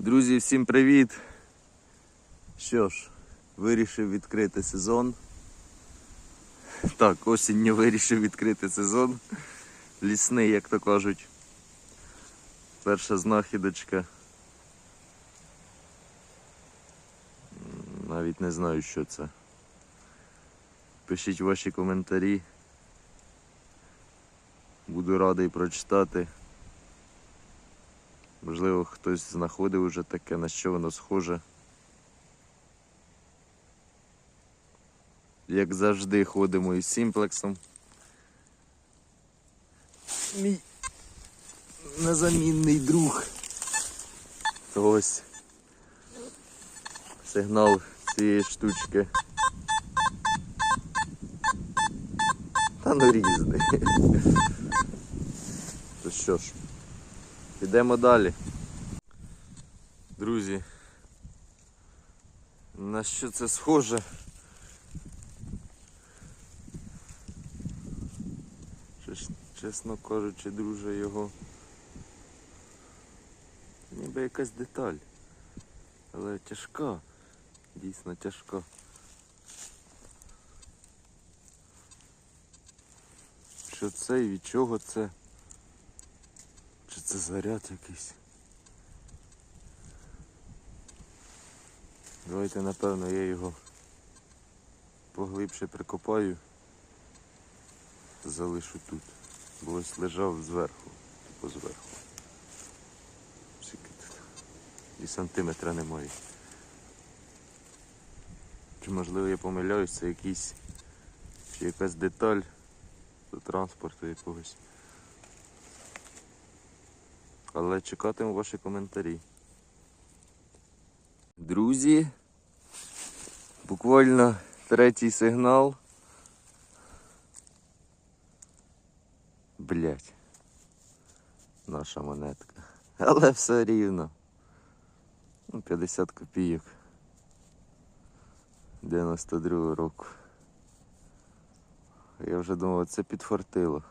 Друзі, всім привіт! Що ж, вирішив відкрити сезон. Так, осінню вирішив відкрити сезон. Лісний, як то кажуть. Перша знахідочка. Навіть не знаю, що це. Пишіть ваші коментарі. Буду радий прочитати. Можливо, хтось знаходив уже таке, на що воно схоже. Як завжди ходимо із сімплексом. Мій незамінний друг. То ось сигнал цієї штучки. Та ну різний. То що ж, підемо далі. Друзі, на що це схоже? Чесно кажучи, друже, його. Ніби якась деталь. Але тяжка. Дійсно тяжка. Що це і від чого це? Чи це заряд якийсь? Давайте напевно я його поглибше прикопаю. Залишу тут. Бо ось лежав зверху, типу зверху. І сантиметра немає. Чи можливо я помиляюсь, це якийсь чи якась деталь до транспорту якогось. Але чекатиму ваші коментарі. Друзі, буквально третій сигнал. Блять. Наша монетка. Але все рівно. Ну, 50 копійок. 92 року. Я вже думав, це підфартило.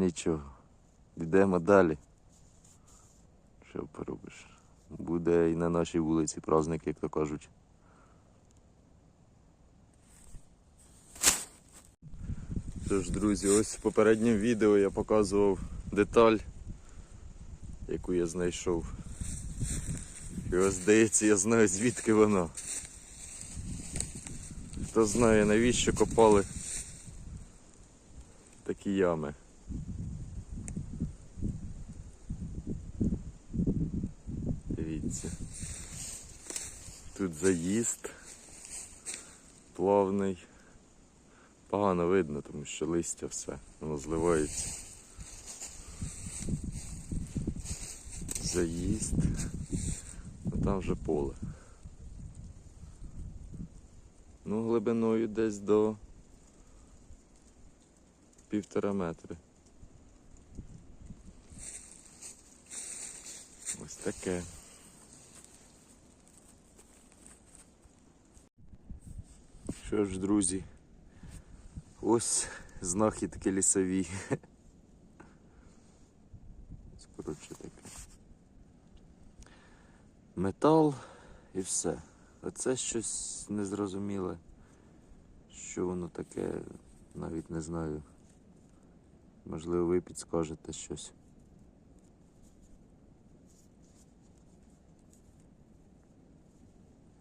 Нічого. Йдемо далі. Що поробиш? Буде і на нашій вулиці праздник, як то кажуть. Що ж, друзі, ось в попередньому відео я показував деталь, яку я знайшов. І ось здається, я знаю звідки вона. Хто знає навіщо копали такі ями. Дивіться. Тут заїзд плавний. Погано видно, тому що листя все, воно зливається. Заїзд. А там вже поле. Ну, глибиною десь до півтора метри. Ось таке. Що ж, друзі, ось знахідки лісові. Ось, Коротше таке. Метал і все. А це щось незрозуміле. Що воно таке, навіть не знаю. Можливо, ви підскажете щось.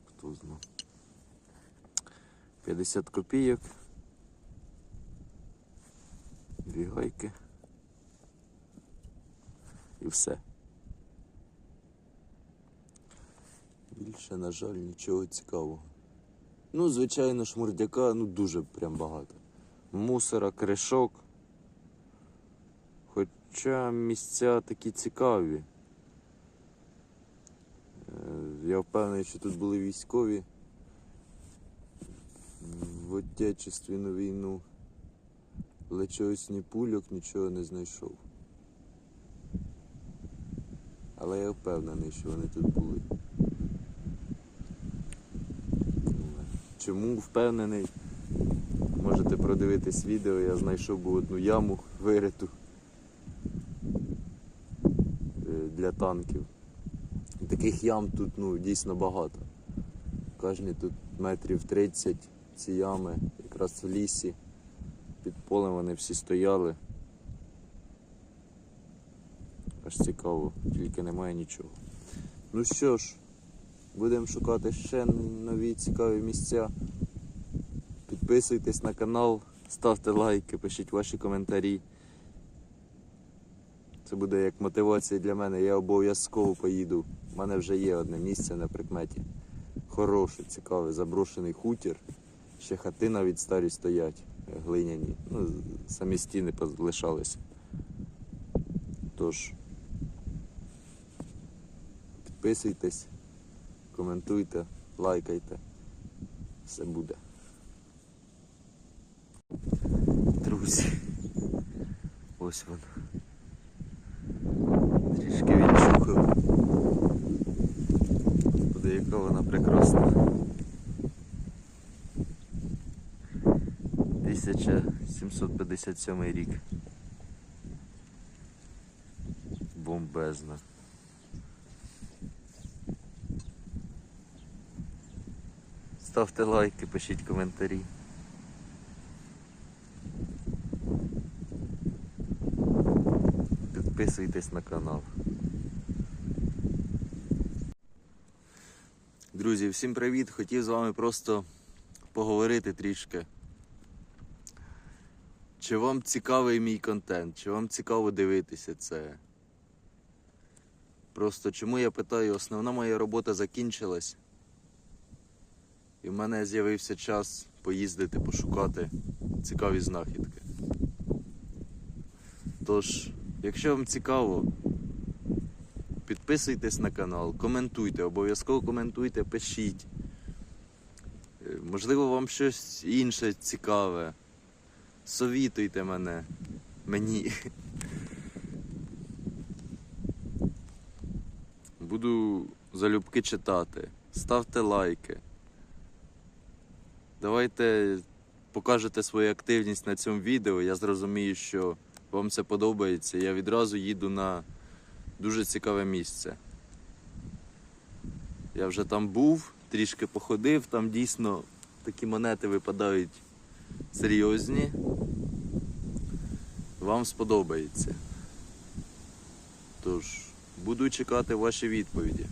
Хто знає. 50 копійок. Дві гайки. І все. Більше, на жаль, нічого цікавого. Ну, звичайно, шмурдяка, ну дуже прям багато. Мусора, кришок. Хоча місця такі цікаві. Е, Я впевнений, що тут були військові Отечественну війну. Але чогось ні пульок, нічого не знайшов. Але я впевнений, що вони тут були. Чому впевнений? Можете продивитись відео, я знайшов був одну яму вириту е, для танків. Таких ям тут ну, дійсно багато. Кожні тут метрів 30 ці ями, якраз в лісі. Під полем вони всі стояли. Аж цікаво, тільки немає нічого. Ну що ж, будемо шукати ще нові цікаві місця. Підписуйтесь на канал, ставте лайки, пишіть ваші коментарі. Це буде як мотивація для мене. Я обов'язково поїду. У мене вже є одне місце на прикметі. Хороше, цікаве, заброшений хутір. Ще хати навіть старі стоять, е, глиняні. Ну, самі стіни залишалися. Тож, підписуйтесь, коментуйте, лайкайте. Все буде. Друзі, ось він. Трішки відчухав. Господи, яка вона прекрасна. 1757 рік. Бомбезна. Ставте лайки, пишіть коментарі. Підписуйтесь на канал. Друзі, всім привіт! Хотів з вами просто поговорити трішки. Чи вам цікавий мій контент? Чи вам цікаво дивитися це? Просто чому я питаю, основна моя робота закінчилась. І в мене з'явився час поїздити, пошукати цікаві знахідки. Тож, якщо вам цікаво, підписуйтесь на канал, коментуйте, обов'язково коментуйте, пишіть. Е, Можливо, вам щось інше цікаве. Совітуйте мене. Мені. Буду залюбки читати. Ставте лайки. Давайте покажете свою активність на цьому відео. Я зрозумію, що вам це подобається. Я відразу їду на дуже цікаве місце. Я вже там був, трішки походив, там дійсно такі монети випадають серйозні. Вам сподобається. Тож, буду чекати ваші відповіді.